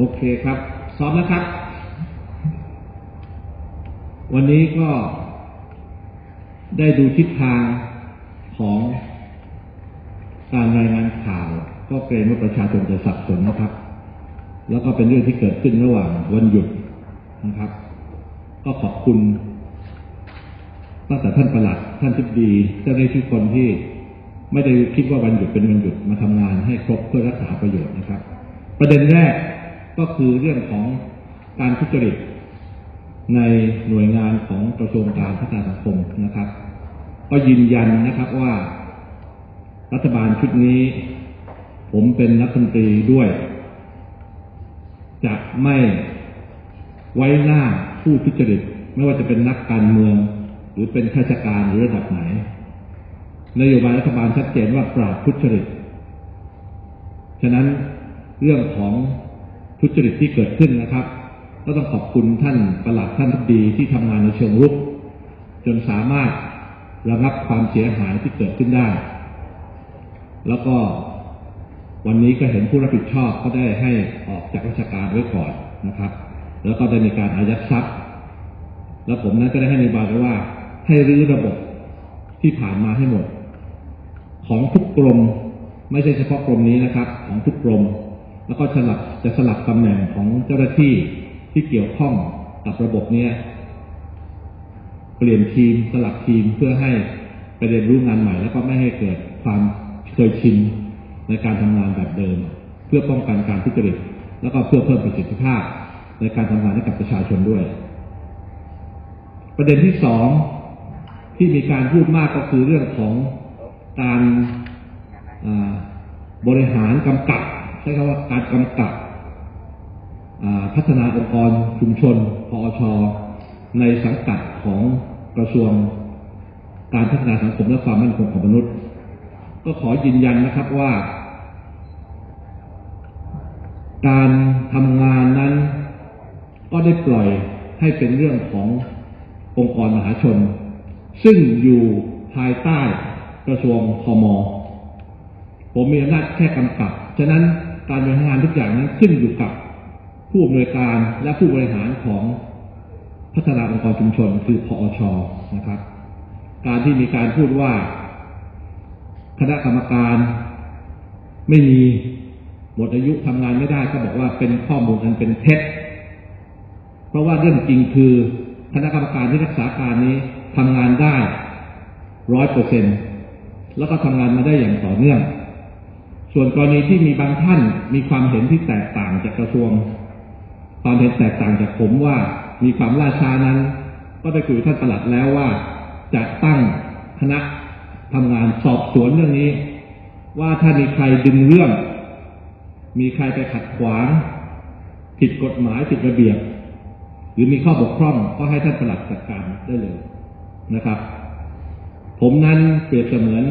โอเคครับซ้อมนะครับ วันนี้ก็ได้ดูทิศทางของการรายงานข่าว ก็เกรงว่าประชาชนจะสับสนนะครับ แล้วก็เป็นเรื่องที่เกิดขึ้นระหว่างวันหยุดนะครับ ก็ขอบคุณตั้งแต่ท่านประหลัดท่านทิบดีเจ้าหน้าที่คนที่ไม่ได้คิดว่าวันหยุดเป็นวันหยุดมาทำงานให้ครบเพื่อรักษาประโยชน์นะครับ ประเด็นแรก ก็คือเรื่องของการทุจริตในหน่วยงานของกระทรวงการพัฒนาสังคมนะครับ ก็ยืนยันนะครับว่า รัฐบาลชุดนี้ ผมเป็นรัฐมนตรีด้วย จะไม่ไว้หน้าผู้ทุจริต ไม่ว่าจะเป็นนักการเมือง หรือเป็นข้าราชการหรือระดับไหนนโยบายรัฐบาลชัดเจนว่าปราบทุจริต ฉะนั้นเรื่องของ ทุจริตที่เกิดขึ้นนะครับ ก็ต้องขอบคุณท่านประหลัดท่านทุดีที่ทำงานในเชิงรุก จนสามารถระงับความเสียหายที่เกิดขึ้นได้ แล้วก็วันนี้ก็เห็นผู้รับผิดชอบก็ได้ให้ออกจากราชการไว้ก่อนนะครับ แล้วก็ได้มีการอายัดทรัพย์ แล้วผมนั้นก็ได้ให้นโยบายไว้ว่า ให้รื้อระบบที่ผ่านมาให้หมด ของทุกกรม ไม่ใช่เฉพาะกรมนี้นะครับ ของทุกกรม แล้วก็สลับจะสลับตำแหน่งของเจ้าหน้าที่ที่เกี่ยวข้องกับระบบเนี้ยเปลี่ยนทีมสลับทีมเพื่อให้ไปเรียนรู้งานใหม่ แล้วก็ไม่ให้เกิดความเคยชินในการทำงานแบบเดิม เพื่อป้องกันการทุจริตแล้วก็เพื่อเพิ่มประสิทธิภาพในการทำงานให้กับประชาชนด้วย ประเด็นที่สองที่มีการพูดมากก็คือเรื่องของการบริหารกำกับ ใช้คำว่าการกำกับพัฒนาองค์กรชุมชนพอช ในสังกัดของกระทรวงการพัฒนาสังคมและความมั่นคงของมนุษย์ ก็ขอยืนยันนะครับว่า การทำงานนั้นก็ได้ปล่อยให้เป็นเรื่องขององค์กรมหาชน ซึ่งอยู่ภายใต้กระทรวงคอมผมมีอำนาจแค่กำกับ ฉะนั้น การบริหารงานทุกอย่างนั้นขึ้นอยู่กับผู้อำนวยการและผู้บริหารของพัฒนาองค์กรชุมชน คือพอชนะครับ การที่มีการพูดว่า คณะกรรมการไม่มีหมดอายุทำงานไม่ได้ก็บอกว่าเป็นข้อมูลอันเป็นเท็จ เพราะว่าเรื่องจริงคือคณะกรรมการที่รักษาการนี้ทำงานได้ร้อยเปอร์เซ็นแล้วก็ทำงานมาได้อย่างต่อเนื่อง ส่วนกรณีที่มีบางท่านมีความเห็นที่แตกต่างจากกระทรวง ความเห็นแตกต่างจากผมว่ามีความล่าช้านั้น ก็ได้คุยท่านประหลัดแล้วว่า จะตั้งคณะทำงานสอบสวนเรื่องนี้ ว่าถ้ามีใครดึงเรื่อง มีใครไปขัดขวาง ผิดกฎหมายผิดระเบียบ หรือมีข้อบกพร่องก็ให้ท่านประหลัดจัดการได้เลยนะครับ ผมนั้นเปรียบเสมือน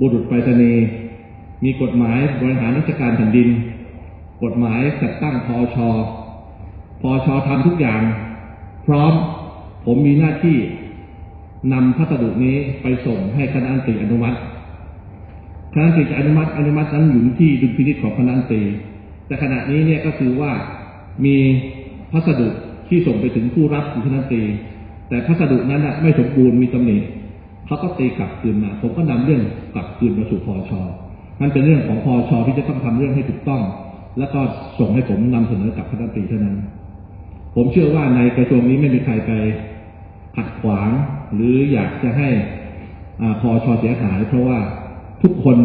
บุรุษไปรษณีย์ มีกฎหมายบริหารราชการแผ่นดิน กฎหมายจัดตั้งพอชพอชทำทุกอย่าง พร้อมผมมีหน้าที่นำพัสดุนี้ไปส่งให้คณะอันตรีอนุมัติคณะอันตรีจะอนุมัติอนุมัตินั้นอยู่ที่ดุลพินิจของคณะอันตรีแต่ขณะนี้เนี่ยก็คือว่ามีพัสดุที่ส่งไปถึงผู้รับคือคณะอันตรีแต่พัสดุนั้นนะไม่สมบูรณ์มีตำหนิเขาก็ตีกลับคืนมา ผมก็นำเรื่องกลับคืนมาสู่พอช นั่นเป็นเรื่องของพอชที่จะต้องทำเรื่องให้ถูกต้อง แล้วก็ส่งให้ผมนำเสนอกับคณะตรีเท่านั้น ผมเชื่อว่าในกระทรวงนี้ไม่มีใครไปขัดขวาง หรืออยากจะให้อพอชอเสียหาย เพราะว่าทุกคน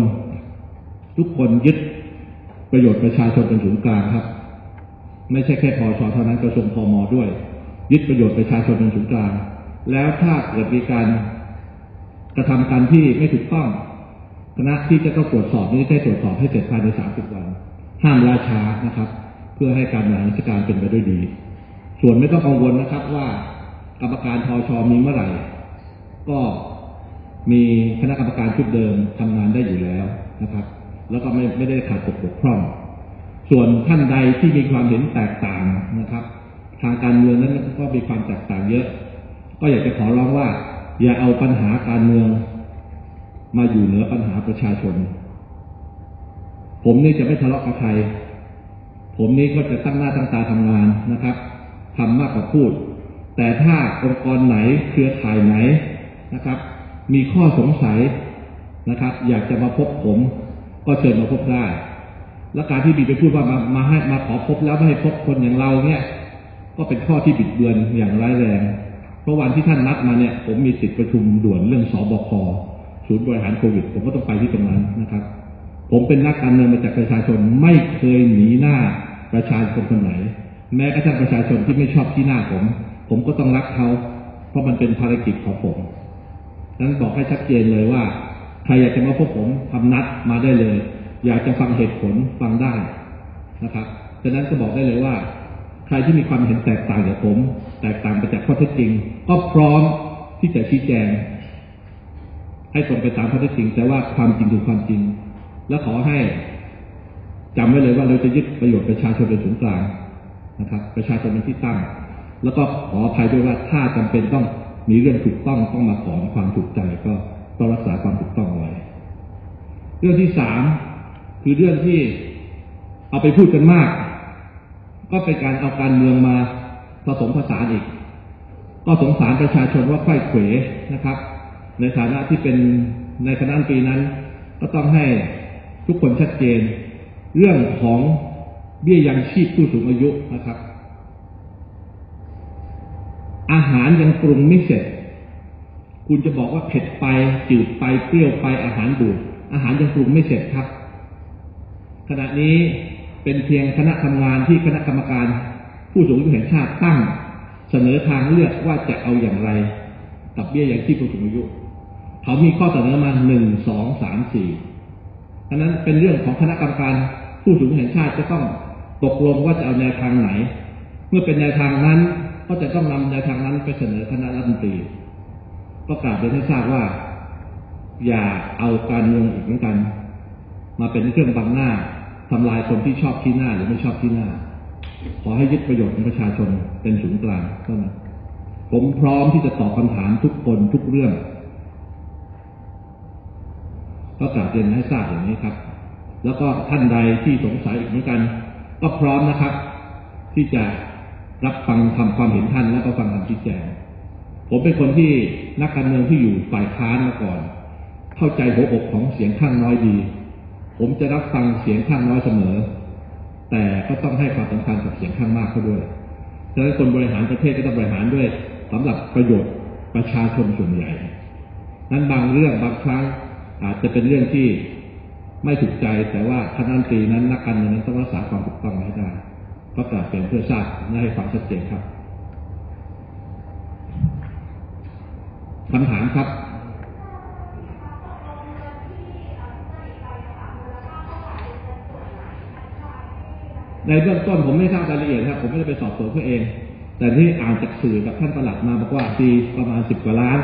ทุกคนยึดประโยชน์ประชาชนเป็นศูนย์กลางครับ ไม่ใช่แค่พอชอเท่านั้นกระทรวงพมด้วย ยึดประโยชน์ประชาชนเป็นศูนย์กลาง แล้วถ้าเกิดมีการกระทำการที่ไม่ถูกต้อง คณะที่จะต้องตรวจสอบนี้ได้ตรวจสอบให้เสร็จภายใน 30 วัน ห้ามล่าช้านะครับ เพื่อให้การบริหารราชการเป็นไปด้วยดี ส่วนไม่ต้องกังวลนะครับว่ากรรมการทอชอมีเมื่อไหร่ ก็มีคณะกรรมการชุดเดิมทำงานได้อยู่แล้วนะครับ แล้วก็ไม่ไม่ได้ขาดตกบกพร่อง ส่วนท่านใดที่มีความเห็นแตกต่างนะครับ ทางการเมืองนั้นก็มีความแตกต่างเยอะ ก็อยากจะขอร้องว่า อย่าเอาปัญหาการเมือง มาอยู่เหนือปัญหาประชาชน ผมนี่จะไม่ทะเลาะกับใคร ผมนี้ก็จะตั้งหน้าตั้งตาทำงานนะครับทำมากกว่าพูด แต่ถ้าองค์กรไหนเครือข่ายไหนนะครับ มีข้อสงสัยนะครับ อยากจะมาพบผม ก็เชิญมาพบได้และการที่บีไปพูดว่ามามาให้มาขอพบแล้วไม่ให้พบคนอย่างเราเนี่ย ก็เป็นข้อที่บิดเบือนอย่างร้ายแรง เพราะวันที่ท่านนัดมาเนี่ย ผมมีติดประชุมด่วนเรื่องสอบค ศูนย์บริหารโควิด ผมก็ต้องไปที่ตรงนั้นนะครับ ผมเป็นนักการเมืองมาจากประชาชนไม่เคยหนีหน้าประชาชนคนไหน แม้กระทั่งประชาชนที่ไม่ชอบที่หน้าผม ผมก็ต้องรักเขา เพราะมันเป็นภารกิจของผมนั้นบอกให้ชัดเจนเลยว่า ใครอยากจะมาพบผมทำนัดมาได้เลย อยากจะฟังเหตุผลฟังได้นะครับฉะนั้นก็บอกได้เลยว่า ใครที่มีความเห็นแตกต่างจากผม แตกต่างไปจากข้อเท็จจริง ก็พร้อมที่จะชี้แจง ให้ตรงไปตามข้อเท็จจริง แต่ว่าความจริงคือความจริง และขอให้จำไว้เลยว่าเราจะยึดประโยชน์ประชาชนเป็นศูนย์กลางนะครับ ประชาชนเป็นที่ตั้ง แล้วก็ขออภัยด้วยว่าถ้าจำเป็นต้องมีเรื่องถูกต้องต้องมาขอความถูกใจก็ต้องรักษาความถูกต้องไว้ เรื่องที่สามคือเรื่องที่เอาไปพูดกันมาก ก็เป็นการเอาการเมืองมาผสมผสานอีก ก็สงสารประชาชนว่าค่อยเขวนะครับ ในฐานะที่เป็นในคณะรัฐมนตรีนั้น ก็ต้องให้ทุกคนชัดเจน เรื่องของเบี้ยยังชีพผู้สูงอายุนะครับ อาหารยังปรุงไม่เสร็จ คุณจะบอกว่าเผ็ดไปจืดไปเปรี้ยวไปอาหารบูดอาหารยังปรุงไม่เสร็จครับ ขณะนี้เป็นเพียงคณะทำงานที่คณะกรรมการ ผู้สูงอายุแห่งชาติตั้ง เสนอทางเลือกว่าจะเอาอย่างไร กับเบี้ยยังชีพผู้สูงอายุ เขามีข้อเสนอมาหนึ่งสองสามสี่ฉะนั้นเป็นเรื่องของคณะกรรมการผู้สูงแห่งชาติจะต้องตกลงว่าจะเอาแนวทางไหน เมื่อเป็นแนวทางนั้นก็จะต้องนำแนวทางนั้นไปเสนอคณะรัฐมนตรีก็กาบเรียนให้ทราบว่า อย่าเอาการเมืองอีกเหมือนกัน มาเป็นเครื่องบังหน้าทำลายคนที่ชอบที่หน้าหรือไม่ชอบที่หน้า ขอให้ยึดประโยชน์ของประชาชนเป็นศูนย์กลางเท่านั้นผมพร้อมที่จะตอบคำถามทุกคนทุกเรื่อง ก็กราบเรียนให้ทราบอย่างนี้ครับ แล้วก็ท่านใดที่สงสัยอีกเหมือนกัน ก็พร้อมนะครับ ที่จะรับฟังคำความเห็นท่านแล้วก็ฟังคำชี้แจงผมเป็นคนที่นักการเมืองที่อยู่ฝ่ายค้านมาก่อน เข้าใจหัวอกของเสียงข้างน้อยดี ผมจะรับฟังเสียงข้างน้อยเสมอ แต่ก็ต้องให้ความสำคัญกับเสียงข้างมากเขาด้วยฉะนั้นคนบริหารประเทศก็ต้องบริหารด้วยสำหรับประโยชน์ประชาชนส่วนใหญ่ นั้นบางเรื่องบางครั้ง อาจจะเป็นเรื่องที่ไม่ถูกใจแต่ว่าคณะรันตรีนั้นนักการเมืองนั้นต้องรักษาความถูกต้องให้ได้ก็กราบเป็นเพื่อทราบและให้ความชัดเจนครับคำถามครับในเบื้องต้นผมไม่ทราบรายละเอียดครับ ผมไม่ได้ไปสอบสวนเพื่อเอง แต่ที่อ่านจากสื่อกับท่านประหลัดมาบอกว่าปีประมาณสิบกว่าล้าน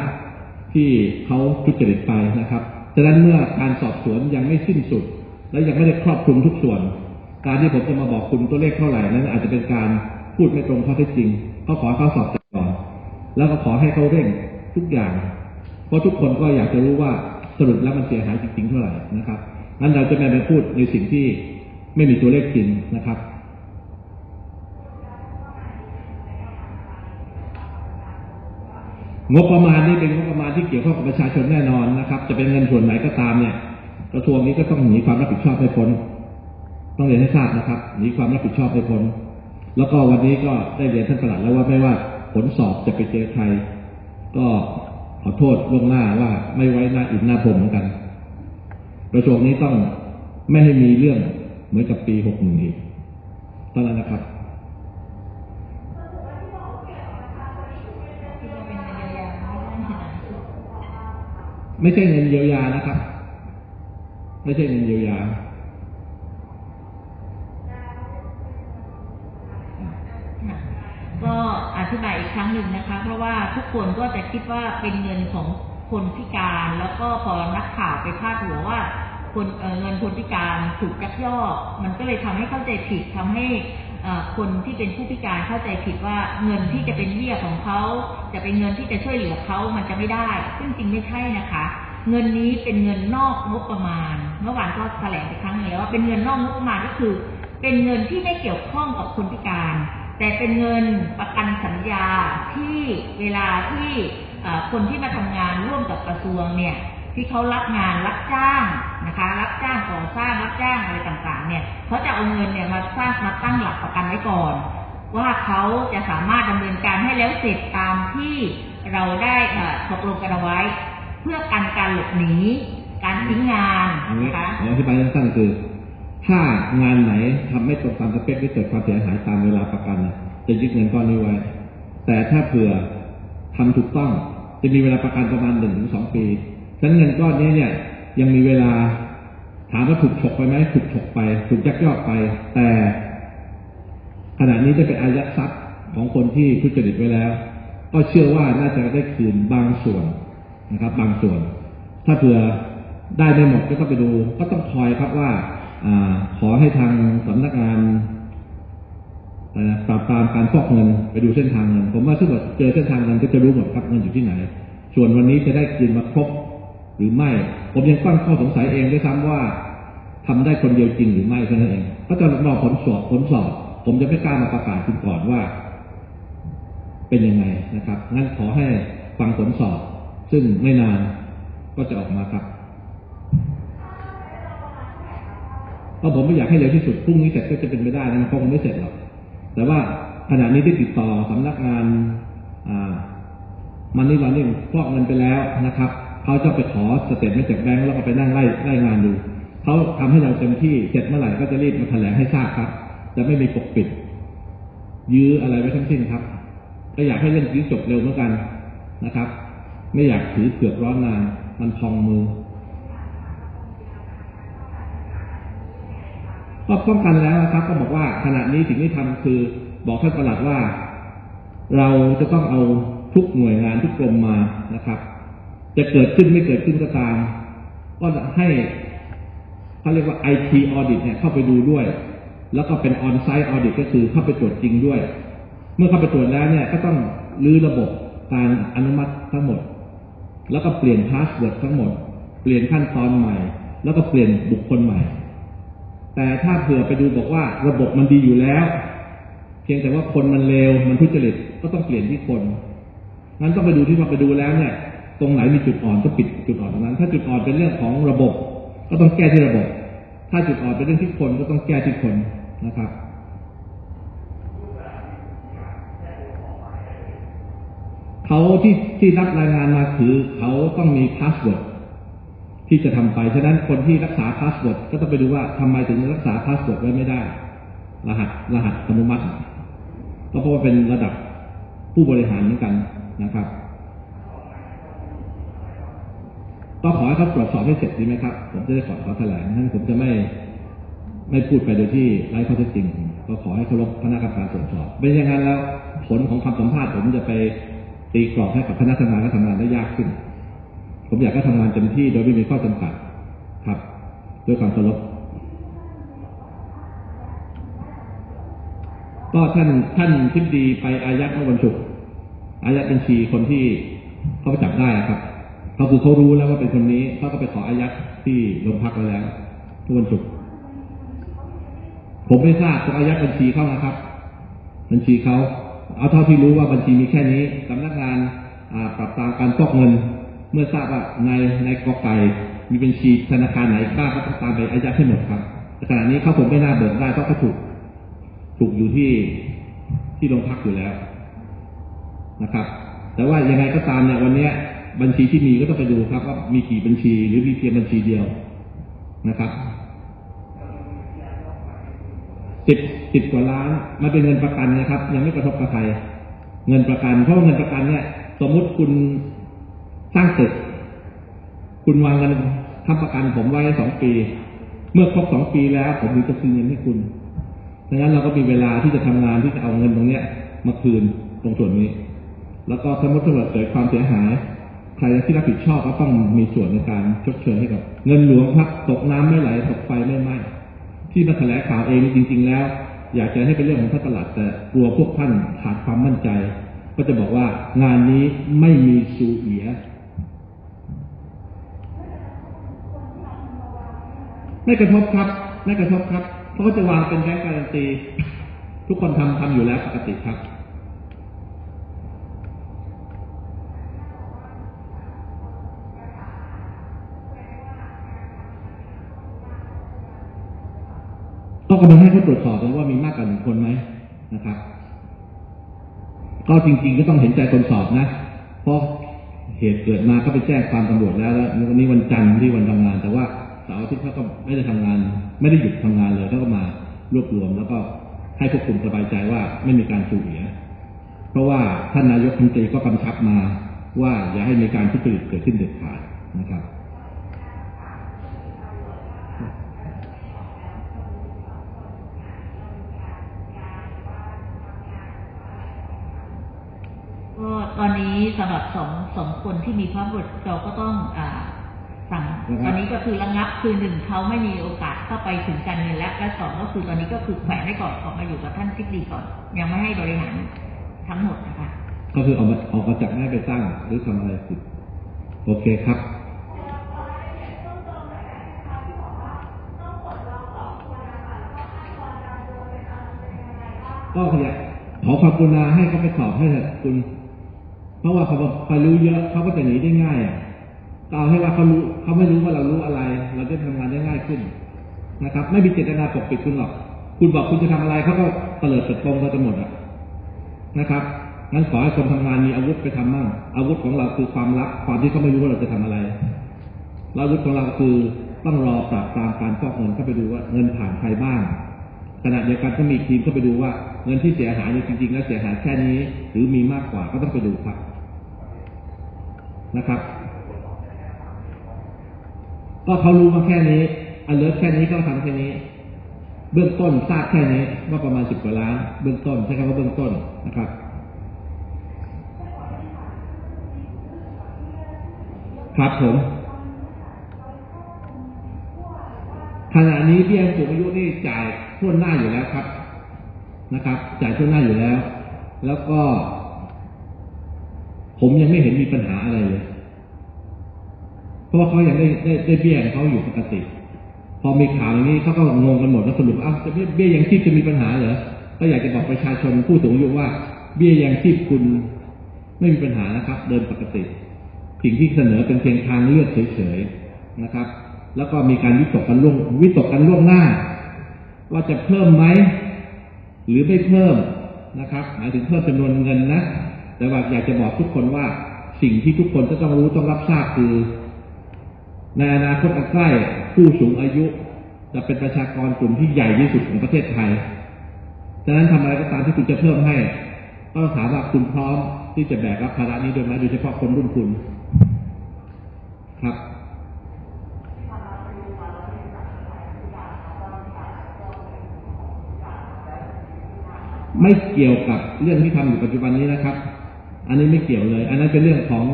ที่เขาทุจริตไปนะครับ ฉะนั้นเมื่อการสอบสวนยังไม่สิ้นสุด และยังไม่ได้ครอบคลุมทุกส่วน การที่ผมจะมาบอกคุณตัวเลขเท่าไหร่นั้นอาจจะเป็นการพูดไม่ตรงข้อเท็จจริงเขาขอเขาสอบก่อน แล้วก็ขอให้เขาเร่งทุกอย่าง เพราะทุกคนก็อยากจะรู้ว่าสรุปแล้วมันเสียหายจริงๆเท่าไหร่นะครับนั้นเราจะไม่ไปพูดในสิ่งที่ไม่มีตัวเลขจริงนะครับ งบประมาณนี่เป็นงบประมาณที่เกี่ยวข้องกับประชาชนแน่นอนนะครับ จะเป็นเงินส่วนไหนก็ตามเนี่ยกระทรวงนี้ก็ต้องหนีความรับผิดชอบให้พ้นต้องเรียนให้ทราบนะครับหนีความรับผิดชอบให้พ้นแล้วก็วันนี้ก็ได้เรียนท่านประหลัดแล้วว่าไม่ว่าผลสอบจะไปเจอใคร ก็ขอโทษล่วงหน้าว่าไม่ไว้หน้าอินหน้าผมเหมือนกันกระทรวงนี้ต้องไม่ให้มีเรื่องเหมือนกับปีหกหนึ่งอีกเท่านั้นนะครับ ไม่ใช่เงินเยียวยานะครับ ไม่ใช่เงินเยียวยาก็อธิบายอีกครั้งหนึ่งนะคะ เพราะว่าทุกคนก็จะคิดว่าเป็นเงินของคนพิการ แล้วก็พอนักข่าวไปพาดหัวว่าคนเเงินคนพิการถูกยักยอก มันก็เลยทำให้เข้าใจผิดทำให้ คนที่เป็นผู้พิการเข้าใจผิดว่าเงินที่จะเป็นเบี้ยของเขาจะเป็นเงินที่จะช่วยเหลือเขามันจะไม่ได้ ซึ่งจริงไม่ใช่นะคะ เงินนี้เป็นเงินนอกงบประมาณ เมื่อวานก็แถลงไปครั้งแล้วว่าเป็นเงินนอกงบประมาณก็คือ เป็นเงินที่ไม่เกี่ยวข้องกับคนพิการ แต่เป็นเงินประกันสัญญาที่เวลาที่คนที่มาทำงานร่วมกับกระทรวงเนี่ย ที่เขารับงานรับจ้างนะคะ รับจ้างก่อสร้างรับจ้างอะไรต่างๆ เนี่ยเขาจะเอาเงินเนี่ยมาสร้างมาตั้งหลักประกันไว้ก่อน ว่าเขาจะสามารถดำเนินการให้แล้วเสร็จตามที่เราได้อ่อตกลงกันเอาไว้ เพื่อกันการหลบหนี การทิ้งงานนนี้นะคะขออธิบายสั้นๆคือ ถ้างานไหนทำไม่ตรงตามสเปคหรือเกิดความเสียหายตามเวลาประกัน จะยึดเงินก้อนนี้ไว้ แต่ถ้าเผื่อทำถูกต้องจะมีเวลาประกันประมาณหนึ่งถึงสองปี ฉันเงินก้อนนี้เนี่ย ยังมีเวลาถามว่าถูกฉกไปไหมถูกฉกไป ถูกยักยอกไป แต่ขณะนี้ได้เป็นอายัดทรัพย์ของคนที่ทุจริตไว้แล้ว ก็เชื่อว่าน่าจะได้คืนบางส่วนนะครับ บางส่วน ถ้าเผื่อได้ไม่หมดก็ต้องไปดู ก็ต้องคอยครับว่าอขอให้ทางสำนักงานปราบปรามการฟอกเงินไปดูเส้นทางเงิน ผมว่าถ้าเกิดเจอเส้นทางเงินก็จะรู้หมดครับเงินอยู่ที่ไหน ส่วนวันนี้จะได้คืนมาครบ หรือไม่ ผมยังตั้งข้อสงสัยเองด้วยซ้ำว่าทำได้คนเดียวจริงหรือไม่เท่นั้นเองก็จะรอผลสอบผลสอบ ผมจะไม่กล้ามาประกาศคุณก่อนว่า เป็นยังไงนะครับงั้นขอให้ฟังผลสอบ ซึ่งไม่นานก็จะออกมาครับเพราะผมไม่อยากให้เร็วที่สุดพรุ่งนี้เสร็จก็จะเป็นไม่ได้นะมันคงไม่เสร็จหรอกแต่ว่าขณะนี้ได้ติดต่อสำนักงานอ่ามันนี่วันนี้ฟอกเงินไปแล้วนะครับ เขาจะไปขอสเตทเมนต์จากแบงก์แล้วก็ไปนั่งไล่ไล่งานดูเขาทำให้เราเต็มที่เสร็จเมื่อไหร่ก็จะรีบมาแถลงให้ทราบครับ จะไม่มีปกปิด ยื้ออะไรไว้ทั้งสิ้นครับ ก็อยากให้เรื่องนี้จบเร็วเหมือนกันนะครับ ไม่อยากถือเผือกร้อนนาน มันพองมือก็ป้องกันแล้วนะครับ ก็บอกว่าขณะนี้สิ่งที่ทำคือ บอกท่านประหลัดว่า เราจะต้องเอาทุกหน่วยงานทุกกรมมานะครับ จะเกิดขึ้นไม่เกิดขึ้นก็ตาม ก็ให้เขาเรียกว่า IT audit เนี่ยเข้าไปดูด้วย แล้วก็เป็น on-site audit ก็คือเข้าไปตรวจจริงด้วย เมื่อเข้าไปตรวจแล้วเนี่ยก็ต้องรื้อระบบการอนุมัติทั้งหมด แล้วก็เปลี่ยนพาสเวิร์ดทั้งหมด เปลี่ยนขั้นตอนใหม่ แล้วก็เปลี่ยนบุคคลใหม่ แต่ถ้าเผื่อไปดูบอกว่าระบบมันดีอยู่แล้ว เพียงแต่ว่าคนมันเลวมันทุจริตก็ต้องเปลี่ยนที่คนงั้นต้องไปดูที่ว่าไปดูแล้วเนี่ย ตรงไหนมีจุดอ่อนก็ปิดจุดอ่อนตรงนั้น ถ้าจุดอ่อนเป็นเรื่องของระบบ ก็ต้องแก้ที่ระบบ ถ้าจุดอ่อนเป็นเรื่องที่คนก็ต้องแก้ที่คนนะครับเขาที่ที่รับรายงานมาคือเขาต้องมีพาสเวิร์ดที่จะทำไป ฉะนั้นคนที่รักษาพาสเวิร์ดก็ต้องไปดูว่าทำไมถึงรักษาพาสเวิร์ดไว้ไม่ได้ รหัสรหัสอนุมัติ ก็เพราะว่าเป็นระดับผู้บริหารเหมือนกันนะครับ ก็ขอให้เขาตรวจสอบให้เสร็จดีไหมครับ ผมจะได้ขอเขอแถลงนั้นผมจะไม่ไม่พูดไปโดยที่ไร้ข้อเท็จจริง ก็ขอให้เคารพคณะกรรมการตรวจสอบเป็นอย่างนั้นแล้วผลของคำสัมภาษณ์ผมจะไปตีกรอบให้กับคณะทำงานก็ทำงานได้ยากขึ้น ผมอยากให้ทำงานเต็มที่โดยไม่มีข้อจำกัดครับ ด้วยความเคารพก็ท่านท่านทิพดีไปอายัดเมื่อวันศุกร์อายัดบัญชีคนที่เขาไปจับได้ครับ เขาคือเขารู้แล้วว่าเป็นคนนี้เขาก็ไปขออายัดที่โรงพักไว้แล้วทุกวันศุกร์ผมไม่ทราบต้องอายัดบัญชีเขานะครับ บัญชีเขาเอาเท่าที่รู้ว่าบัญชีมีแค่นี้สำนักงานปรับปรามการฟอกเงิน เมื่อทราบว่าในในกอไก่มีบัญชีธนาคารไหนบ้างก็ต้องตามไปอายัดให้หมดครับแต่ขณะนี้เขาผมไม่น่าเบิกได้เพราะเขาถูกถูกอยู่ที่ที่โรงพักอยู่แล้วนะครับ แต่ว่ายังไงก็ตามเนี่ยวันเนี้ย บัญชีที่มีก็ต้องไปดูครับว่ามีกี่บัญชีหรือมีเพียงบัญชีเดียวนะครับสิบสิบกว่าล้านมันเป็นเงินประกันนะครับ ยังไม่กระทบกับใครเงินประกันเพราะว่าเงินประกันเนี่ย สมมุติคุณสร้างตึก คุณวางเงินทำประกันผมไว้สองปี เมื่อครบสองปีแล้ว ผมถึงจะคืนเงินให้คุณดังนั้นเราก็มีเวลาที่จะทำงานที่จะเอาเงินตรงเนี้ย มาคืนตรงส่วนนี้ แล้วก็สมมติถ้าเกิดความเสียหาย ใครที่รับผิดชอบก็ต้องมีส่วนในการชดเชยให้กับ เงินหลวงครับตกน้ำไม่ไหลตกไฟไม่ไหม้ที่มาแถลงข่าวเองจริง ๆ แล้ว อยากจะให้เป็นเรื่องของท่านตลาดแต่กลัวพวกท่านขาดความมั่นใจ ก็จะบอกว่างานนี้ไม่มีซูเอียไม่กระทบครับไม่กระทบครับเขาก็จะวางเป็นแบงก์การันตี ทุกคนทำทำอยู่แล้วปกติครับ ก็กำลังให้เขาตรวจสอบกันว่ามีมากกว่าหนึ่งคนไหมนะครับ ก็จริง ๆ ก็ต้องเห็นใจคนสอบนะ เพราะเหตุเกิดมาก็ไปแจ้งความตำรวจแล้วแล้ววันนี้วันจันทร์ที่วันทำงาน แต่ว่าเสาร์ทิตย์เขาก็ไม่ได้ทำงาน ไม่ได้หยุดทำงานเลยเขาก็มารวบรวม แล้วก็ให้พวกคุณสบายใจว่าไม่มีการสูญเสียเพราะว่าท่านนายกรัฐมนตรีก็กำชับมาว่าอย่าให้มีการทุจริตเกิดขึ้นเด็ดขาดนะครับ ก็ ตอนนี้สำหรับสองสองคนที่มีพาสเวิร์ดเราก็ต้องอ่าสั่งนะครับตอนนี้ก็คือระงับคือหนึ่งเขาไม่มีโอกาสเข้าไปถึงการเงินแล้วและสองก็คือตอนนี้ก็คือแขวนไว้ก่อนออกมาอยู่กับท่านทิบดีก่อน ยังไม่ให้บริหารทั้งหมดนะคะก็คือเอามาออกมาจากไม่ไปตั้งหรือทำอะไรผิดโอเคครับก็ขยะขอความกรุณาให้เขาไปสอบให้เถอะคุณเพ ราะว่าเขาพอรู้เยอะเขาก็จะหนีได้ง่ายอะก็เอาให้ว่าเขารู้เขาไม่รู้ว่าเรารู้อะไร เราจะทำงานได้ง่ายขึ้นนะครับ ไม่มีเจตนาปกปิดคุณหรอก คุณบอกคุณจะทำอะไรเขาก็เตลิดเปิดตรงกันจะหมดอะนะครับงั้นขอให้คนทำงานมีอาวุธไปทำมั่งอาวุธของเราคือความลับความที่เขาไม่รู้ว่าเราจะทำอะไรอาวุธของเราคือต้องรอปราบปรามการฟอกเงินเข้าไปดูว่าเงินผ่านใครบ้างขณะเดียวกันก็มีทีมเข้าไปดูว่าเงินที่เสียหายจริงๆแล้วเสียหายแค่นี้ หรือมีมากกว่าก็ต้องไปดูครับ นะครับ ก็เขารู้มาแค่นี้อันเลิศแค่นี้ก็ทำแค่นี้ เบื้องต้นทราบแค่นี้ว่าประมาณสิบกว่าล้าน เบื้องต้นใช้คำว่าเบื้องต้นนะครับครับผมขณะนี้เบี้ยสูงอายุนี่จ่ายทั่วหน้าอยู่แล้วครับนะครับ จ่ายทั่วหน้าอยู่แล้ว แล้วก็ ผมยังไม่เห็นมีปัญหาอะไรเลย เพราะว่าเขายังได้ได้ได้เบี้ยงเขาอยู่ปกติ พอมีข่าวอย่างนี้เขาก็งงกันหมดแล้วสรุปอ้าวจะเบี้ยเบี้ยยังชีพจะมีปัญหาเหรอก็อยากจะบอกประชาชนผู้สูงอายุว่า เบี้ยยังชีพคุณไม่มีปัญหานะครับ เดินปกติ สิ่งที่เสนอเป็นเพียงทางเลือกเฉยๆนะครับ แล้วก็มีการวิตกกันล่วงวิตกกันล่วงหน้า ว่าจะเพิ่มไหมหรือไม่เพิ่มนะครับ หมายถึงเพิ่มจำนวนเงินนะ แต่ว่าอยากจะบอกทุกคนว่าสิ่งที่ทุกคนจะต้องรู้ต้องรับทราบคือ ในอนาคตอันใกล้ผู้สูงอายุ จะเป็นประชากรกลุ่มที่ใหญ่ที่สุดของประเทศไทยฉะนั้นทำอะไรก็ตามที่คุณจะเพิ่มให้ก็ต้องถามว่าคุณพร้อมที่จะแบกรับภาระนี้ด้วยไหมโดยเฉพาะคนรุ่นคุณครับไม่เกี่ยวกับเรื่องที่ทำอยู่ปัจจุบันนี้นะครับ อันนี้ไม่เกี่ยวเลย อันนั้นเป็นเรื่องของ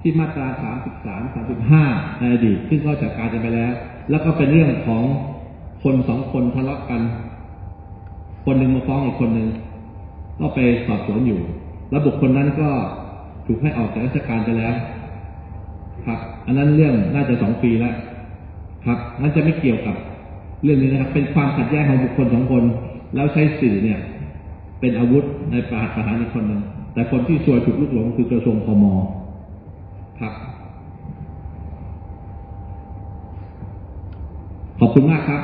ที่มาตรา 33 35 ในอดีตซึ่งก็จัดการกันไปแล้ว แล้วก็เป็นเรื่องของคนสองคนทะเลาะกัน คนหนึ่งมาฟ้องอีกคนหนึ่งก็ไปสอบสวนอยู่ แล้วบุคคลนั้นก็ถูกให้ออกจากราชการไปแล้ว ครับ อันนั้นเรื่องน่าจะสองปีแล้ว ครับนั่นจะไม่เกี่ยวกับเรื่องนี้นะครับ เป็นความขัดแย้งของบุคคลสองคน แล้วใช้สื่อเนี่ย เป็นอาวุธในปราบประหารอีกคนหนึ่ง แต่คนที่ซวยถูกลุกหลงคือกระทรวงพมครับ ขอบคุณมากครับ